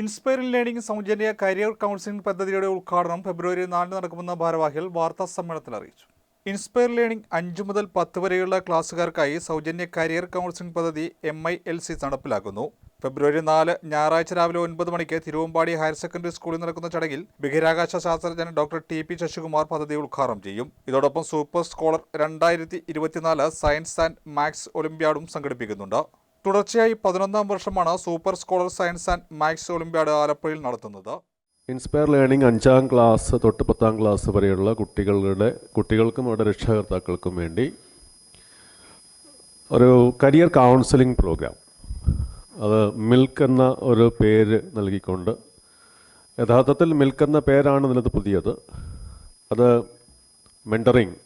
Inspiring learning സൗജന്യ career counselling പദ്ധതിയുടെ ഉദ്ഘാടനം ഫെബ്രുവരി നാലിന് നടക്കുമെന്ന ഭാരവാഹികൾ വാർത്താ സമ്മേളനത്തിൽ അറിയിച്ചു. ഇൻസ്പയർ ലേണിംഗ് അഞ്ചു മുതൽ പത്ത് വരെയുള്ള ക്ലാസ്സുകാർക്കായി സൗജന്യ കരിയർ കൗൺസിലിംഗ് പദ്ധതി എം ഐ എൽ സി നടപ്പിലാക്കുന്നു. ഫെബ്രുവരി നാല് ഞായറാഴ്ച രാവിലെ ഒൻപത് മണിക്ക് തിരുവമ്പാടി ഹയർ സെക്കൻഡറി സ്കൂളിൽ നടക്കുന്ന ചടങ്ങിൽ ബഹിരാകാശ ശാസ്ത്രജ്ഞൻ ഡോക്ടർ ടി പി ശശികുമാർ പദ്ധതി ഉദ്ഘാടനം ചെയ്യും. ഇതോടൊപ്പം സൂപ്പർ സ്കോളർ രണ്ടായിരത്തി സയൻസ് ആൻഡ് മാത്സ് ഒളിമ്പ്യാഡും സംഘടിപ്പിക്കുന്നുണ്ട്. തുടർച്ചയായി പതിനൊന്നാം വർഷമാണ് super scholar science and maths olympiad ആലപ്പുഴയിൽ നടത്തുന്നത്. ഇൻസ്പയർ ലേണിംഗ് അഞ്ചാം ക്ലാസ് തൊട്ട് പത്താം ക്ലാസ് വരെയുള്ള കുട്ടികളുടെ കുട്ടികൾക്കും അവരുടെ രക്ഷകർത്താക്കൾക്കും വേണ്ടി ഒരു കരിയർ കൗൺസിലിംഗ് പ്രോഗ്രാം അത് മിൽക്ക് എന്ന ഒരു പേര് നൽകിക്കൊണ്ട് യഥാർത്ഥത്തിൽ മിൽക്ക് എന്ന പേരാണ് ഇതിനകത്ത് പുതിയത്. അത് mentoring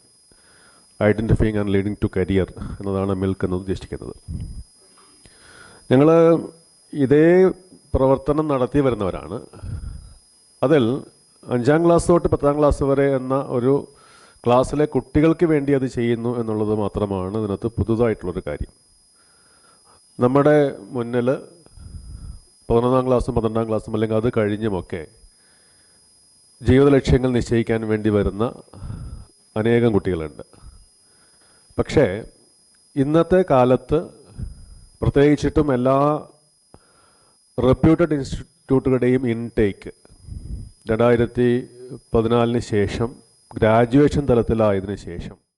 identifying and leading to career എന്നതാണ് മിൽക്ക് എന്ന് ഉദ്ദേശിക്കുന്നത്. ഞങ്ങൾ ഇതേ പ്രവർത്തനം നടത്തി വരുന്നവരാണ്. അതിൽ അഞ്ചാം ക്ലാസ് തൊട്ട് പത്താം ക്ലാസ് വരെ എന്ന ഒരു ക്ലാസ്സിലെ കുട്ടികൾക്ക് വേണ്ടി അത് ചെയ്യുന്നു എന്നുള്ളത് മാത്രമാണ് ഇതിനകത്ത് പുതുതായിട്ടുള്ളൊരു കാര്യം. നമ്മുടെ മുന്നിൽ പതിനൊന്നാം ക്ലാസ്സും പന്ത്രണ്ടാം ക്ലാസ്സും അല്ലെങ്കിൽ അത് കഴിഞ്ഞുമൊക്കെ ജീവിത ലക്ഷ്യങ്ങൾ നിശ്ചയിക്കാൻ വേണ്ടി വരുന്ന അനേകം കുട്ടികളുണ്ട്. പക്ഷേ ഇന്നത്തെ കാലത്ത് പ്രത്യേകിച്ചിട്ടും എല്ലാ റെപ്യൂട്ടഡ് ഇൻസ്റ്റിറ്റ്യൂട്ടുകളുടെയും ഇൻടേക്ക് രണ്ടായിരത്തി പതിനാലിന് ശേഷം ഗ്രാജുവേഷൻ തലത്തിലായതിനു ശേഷം